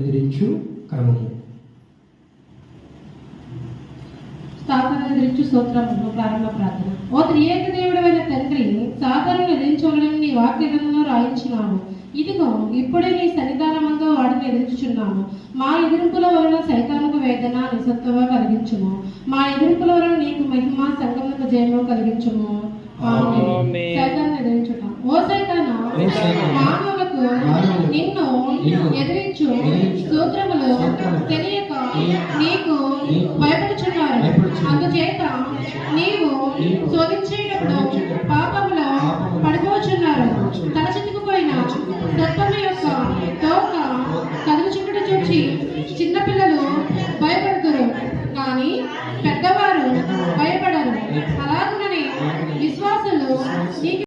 ఎదిరించు క్రమము. స్థాపన ఎదిరించు స్తోత్రములు ప్రారంభ ప్రార్థన. ఓ త్రియేక దేవుడైన తండ్రి సాధారణ ఎదిరించవలని నీ వాక్యంలో రాయించినాము ఇదిగో ఇప్పుడే నీ సన్నిధానమందు వాటిని ఎదిరించుచున్నాము మా ఎదిరింపుల వలన సైతానికి వేదన నిసత్తుగా కలిగించుము. మా ఎదిరింపుల వలన నీకు మహిమ సంగములకు జయము కలిగించుము. సైతాన్ని ఎదిరించుట. ఓ సైతానా సముద్రములు తెలియక నీకు భయపడుచున్నారు. అందుచేత నీవు శోధించేటప్పుడు పాపంలో పడిపోచున్నారు. తలచెత్తుకుపోయిన సర్పము యొక్క తోక కదులుచుకుట చూచి చిన్నపిల్లలు భయపడుతురు కానీ పెద్దవారు భయపడరు. అలాగనే విశ్వాసులు